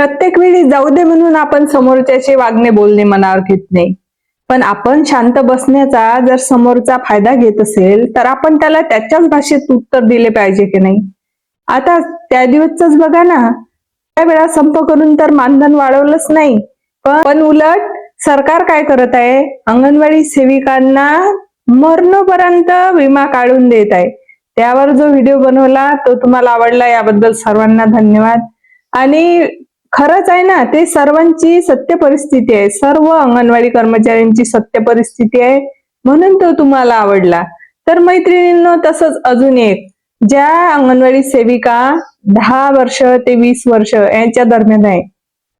प्रत्येक वेळी जाऊ दे म्हणून आपण समोरच्याचे वागणे बोलणे मनावर घेत नाही. पण आपण शांत बसण्याचा जर समोरचा फायदा घेत असेल तर आपण त्याला त्याच्याच भाषेत उत्तर दिले पाहिजे की नाही? आता त्या दिवसच बघा ना. त्या वेळा संप करून तर मानधन वाढवलंच नाही. पण पण उलट सरकार काय करत आहे? अंगणवाडी सेविकांना मरणोपर्यंत विमा काढून देत आहे. त्यावर जो व्हिडिओ बनवला तो तुम्हाला आवडला याबद्दल सर्वांना धन्यवाद. आणि खरंच आहे ना ते सर्वांची सत्य परिस्थिती आहे. सर्व अंगणवाडी कर्मचाऱ्यांची सत्य परिस्थिती आहे. म्हणून तो तुम्हाला आवडला. तर मैत्रिणींनो तसंच अजून एक. ज्या अंगणवाडी सेविका दहा वर्ष ते वीस वर्ष यांच्या दरम्यान आहे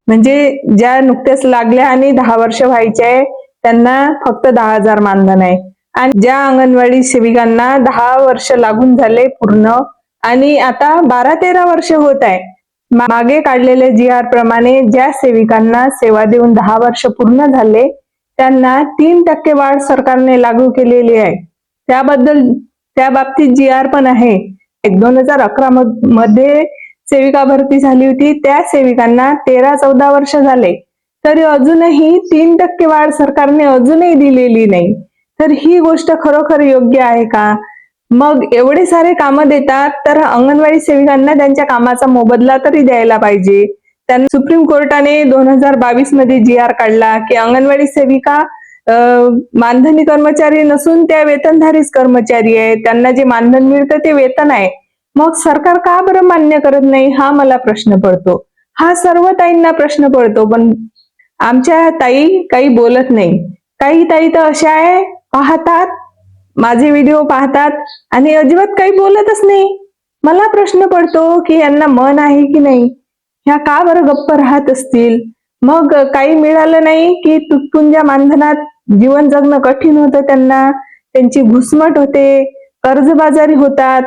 म्हणजे ज्या नुकत्याच लागल्या आणि दहा वर्ष व्हायचे आहे त्यांना फक्त दहा हजार मानधन आहे. आणि ज्या अंगणवाडी सेविकांना दहा वर्ष लागून झाले पूर्ण आणि आता बारा तेरा वर्ष होत आहे मागे काढलेले जी आर प्रमाणे ज्या सेविकांना सेवा देऊन दहा वर्ष पूर्ण झाले त्यांना तीन टक्के वाढ सरकारने लागू केलेली आहे. त्याबद्दल त्या बाबतीत जी आर पण आहे. दोन हजार अकरा मध्ये सेविका भरती झाली होती त्या सेविकांना तेरा चौदा वर्ष झाले. तरी अजूनही तीन टक्के वाढ सरकारने अजूनही दिलेली नाही. तर ही गोष्ट खरोखर योग्य आहे का? मग एवढे सारे कामं देतात तर अंगणवाडी सेविकांना त्यांच्या कामाचा मोबदला तरी द्यायला पाहिजे. त्यांना सुप्रीम कोर्टाने दोन हजार बावीसमध्ये जी आर काढला की अंगणवाडी सेविका मानधनी कर्मचारी नसून त्या वेतनधारीच कर्मचारी आहे. त्यांना जे मानधन मिळतं ते वेतन आहे. मग सरकार का बरं मान्य करत नाही? हा मला प्रश्न पडतो. हा सर्व ताईंना प्रश्न पडतो पण आमच्या ताई काही बोलत नाही. काही ताई तर अशा आहे पाहतात माझे व्हिडिओ पाहतात आणि अजिबात काही बोलतच नाही. मला प्रश्न पडतो की यांना मन आहे की नाही? ह्या का बरं गप्प राहत असतील? मग काही मिळालं नाही की तुटपुंज्या मानधनात जीवन जगणं कठीण होतं त्यांना. त्यांची घुसमट होते कर्जबाजारी होतात.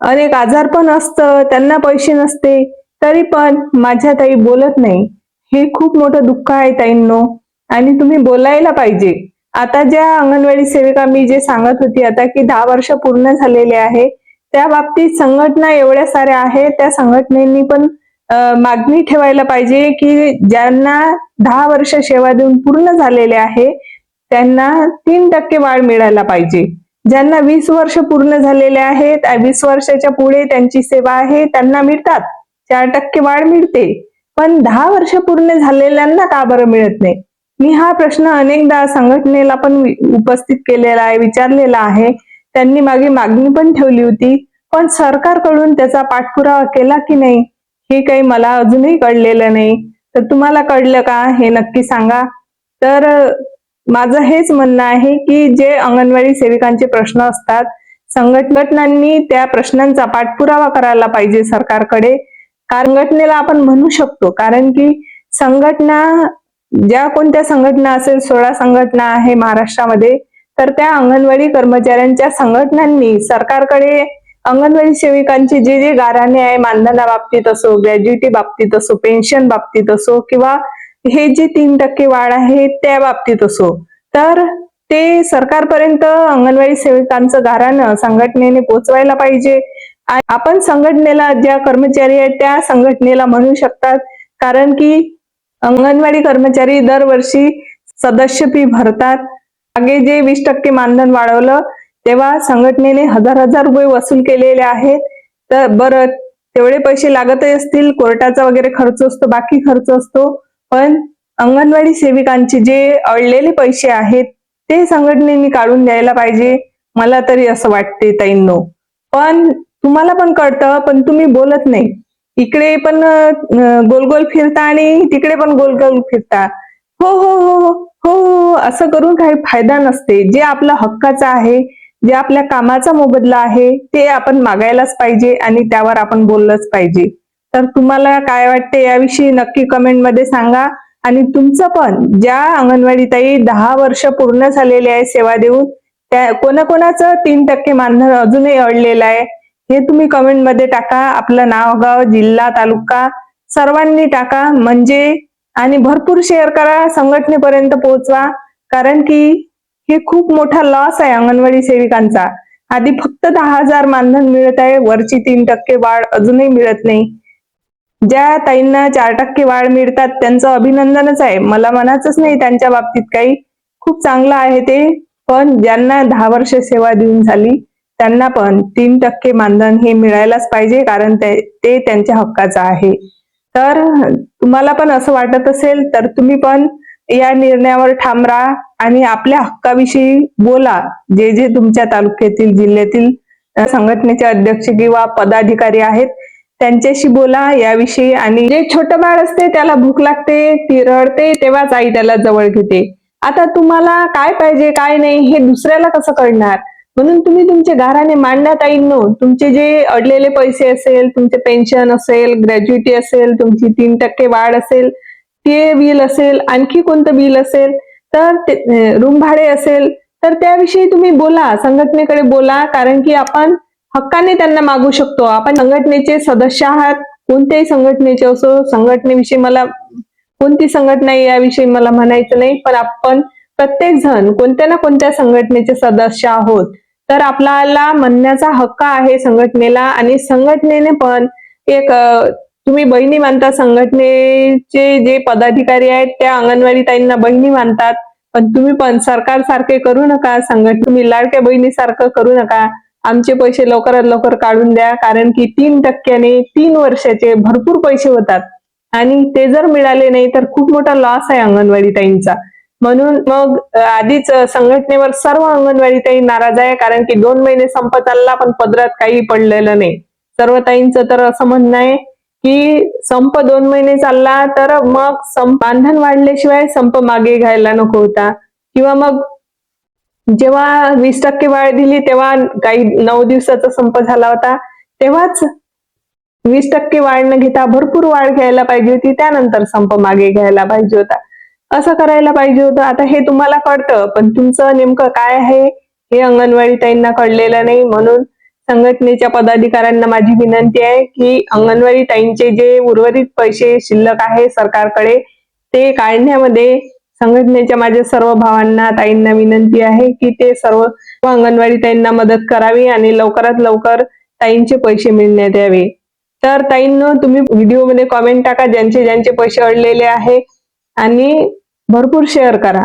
अनेक आजार पण असतं त्यांना पैसे नसते. तरी पण माझ्या ताई बोलत नाही. हे खूप मोठं दुःख आहे ताईंनो. आणि तुम्ही बोलायला पाहिजे. आता ज्या अंगणवाडी सेविका मी जे सांगत होती आता की दहा वर्ष पूर्ण झालेले आहे त्या बाबतीत संघटना एवढ्या साऱ्या आहेत त्या संघटनेनी पण मागणी ठेवायला पाहिजे की ज्यांना दहा वर्ष सेवा देऊन पूर्ण झालेले आहे त्यांना तीन टक्के वाढ मिळायला पाहिजे. ज्यांना वीस वर्ष पूर्ण झालेले आहेत वीस वर्षाच्या पुढे त्यांची सेवा आहे त्यांना मिळतात. चार टक्के वाढ मिळते. पण दहा वर्ष पूर्ण झालेल्यांना का बरं मिळत नाही? मी हा प्रश्न अनेकदा संघटनेला पण उपस्थित केलेला आहे विचारलेला आहे. त्यांनी मागे मागणी पण ठेवली होती. पण सरकारकडून त्याचा पाठपुरावा केला की नाही हे काही मला अजूनही कळलेलं नाही. तर तुम्हाला कळलं का? हे नक्की सांगा. तर माझं हेच म्हणणं आहे की जे अंगणवाडी सेविकांचे प्रश्न असतात संघटनांनी त्या प्रश्नांचा पाठपुरावा करायला पाहिजे सरकारकडे. कारण संघटनेला आपण म्हणू शकतो. कारण की संघटना ज्या कोणत्या संघटना असेल सोळा संघटना आहे महाराष्ट्रामध्ये तर त्या अंगणवाडी कर्मचाऱ्यांच्या संघटनांनी सरकारकडे अंगणवाडी सेविकांचे जे जे गाराणे आहे मानधना बाबतीत असो ग्रॅज्युटी बाबतीत असो पेन्शन बाबतीत असो किंवा हे जे तीन टक्के वाढ आहे त्या बाबतीत असो तर ते सरकारपर्यंत अंगणवाडी सेविकांचं गाराणं संघटनेने पोचवायला पाहिजे. आपण संघटनेला ज्या कर्मचारी आहेत त्या संघटनेला म्हणू शकतात कारण की अंगणवाडी कर्मचारी दरवर्षी सदस्य फी भरतात. मागे जे वीस टक्के मानधन वाढवलं तेव्हा संघटनेने हजार हजार रुपये वसूल केलेले आहेत. तर बरं तेवढे पैसे लागतही असतील कोर्टाचा वगैरे खर्च असतो बाकी खर्च असतो पण अंगणवाडी सेविकांचे जे अडलेले पैसे आहेत ते संघटनेने काढून द्यायला पाहिजे. मला तरी असं वाटते ताईंनो. पण तुम्हाला पण कळतं पण तुम्ही बोलत नाही. इकडे पण गोल गोल फिरता आणि तिकडे पण गोल गोल फिरता. हो हो हो हो हो, हो, हो असं करून काही फायदा नसते. जे आपलं हक्काचं आहे जे आपल्या कामाचा मोबदला आहे ते आपण मागायलाच पाहिजे आणि त्यावर आपण बोललंच पाहिजे. तर तुम्हाला काय वाटते याविषयी नक्की कमेंटमध्ये सांगा. आणि तुमचं पण ज्या अंगणवाडी ताई दहा वर्ष पूर्ण झालेले आहे सेवा देऊन त्या कोणाकोणाचं तीन टक्के मानधन अजूनही अडलेलं आहे हे तुम्ही कमेंटमध्ये टाका. आपलं नाव गाव जिल्हा तालुका सर्वांनी टाका. म्हणजे आणि भरपूर शेअर करा. संघटनेपर्यंत पोहोचवा. कारण की हे खूप मोठा लॉस आहे अंगणवाडी सेविकांचा. आधी फक्त दहा हजार मानधन मिळत आहे. वरची तीन टक्के वाढ अजूनही मिळत नाही. ज्या ताईंना चार टक्के वाढ मिळतात त्यांचं अभिनंदनच आहे. मला म्हणायचंच नाही त्यांच्या बाबतीत काही. खूप चांगलं आहे ते. पण ज्यांना दहा वर्ष सेवा देऊन झाली त्यांना पण तीन टक्के मानधन हे मिळायलाच पाहिजे कारण ते त्यांच्या हक्काचं आहे. तर तुम्हाला पण असं वाटत असेल तर तुम्ही पण या निर्णयावर ठाम राहा आणि आपल्या हक्काविषयी बोला. जे जे तुमच्या तालुक्यातील जिल्ह्यातील संघटनेचे अध्यक्ष किंवा पदाधिकारी आहेत त्यांच्याशी बोला याविषयी आणि जे छोटं बाळ असते त्याला भूक लागते ती रडते तेव्हाच आई त्याला जवळ घेते. आता तुम्हाला काय पाहिजे काय नाही हे दुसऱ्याला कसं कळणार? म्हणून तुम्ही तुमचे घराने मांडण्यात येईन तुमचे जे अडलेले पैसे असेल तुमचे पेन्शन असेल ग्रॅज्युएटी असेल तुमची तीन टक्के वाढ असेल ते बिल असेल आणखी कोणतं बिल असेल तर रूम भाडे असेल तर त्याविषयी तुम्ही बोला संघटनेकडे बोला कारण की आपण हक्काने त्यांना मागू शकतो. आपण संघटनेचे सदस्य आहात कोणत्याही संघटनेचे असो संघटनेविषयी मला कोणती संघटना याविषयी मला म्हणायचं नाही पण आपण प्रत्येक जण कोणत्या ना कोणत्या संघटनेचे सदस्य आहोत. तर आपल्याला म्हणण्याचा हक्क आहे संघटनेला आणि संघटनेने पण एक तुम्ही बहिणी मानता संघटनेचे जे पदाधिकारी आहेत त्या अंगणवाडी ताईंना बहिणी मानतात. पण तुम्ही पण सरकार सारखे करू नका संघट तुम्ही लाडक्या बहिणीसारखं करू नका. आमचे पैसे लवकरात लवकर काढून द्या कारण की तीन टक्क्याने तीन वर्षाचे भरपूर पैसे होतात. आणि ते जर मिळाले नाही तर खूप मोठा लॉस आहे अंगणवाडी ताईंचा. म्हणून मग आधीच संघटनेवर सर्व अंगणवाडी ताई नाराज आहे कारण की दोन महिने संप चालला पण पदरात काही पडलेलं नाही. सर्व ताईंचं तर असं म्हणणं आहे की संप दोन महिने चालला तर मग संप बांधण वाढल्याशिवाय संप मागे घ्यायला नको होता. किंवा मग जेव्हा वीस टक्के वाढ दिली तेव्हा काही नऊ दिवसाचा संप झाला होता तेव्हाच वीस टक्के वाढ न घेता भरपूर वाढ घ्यायला पाहिजे होती त्यानंतर संप मागे घ्यायला पाहिजे होता. असं करायला पाहिजे होतं. आता हे तुम्हाला कळतं पण तुमचं नेमकं काय आहे? हे अंगणवाडी ताईंना कळलेलं नाही. म्हणून संघटनेच्या पदाधिकाऱ्यांना माझी विनंती आहे की अंगणवाडी ताईंचे जे उर्वरित पैसे शिल्लक आहे सरकारकडे ते काढण्यामध्ये संघटनेच्या माझ्या सर्व भावांना ताईंना विनंती आहे की ते सर्व अंगणवाडी ताईंना मदत करावी आणि लवकरात लवकर ताईंचे पैसे मिळण्यात यावे. तर ताईंनो तुम्ही व्हिडिओमध्ये कॉमेंट टाका. ज्यांचे ज्यांचे पैसे अडलेले आहे. आणि भरपूर शेअर करा.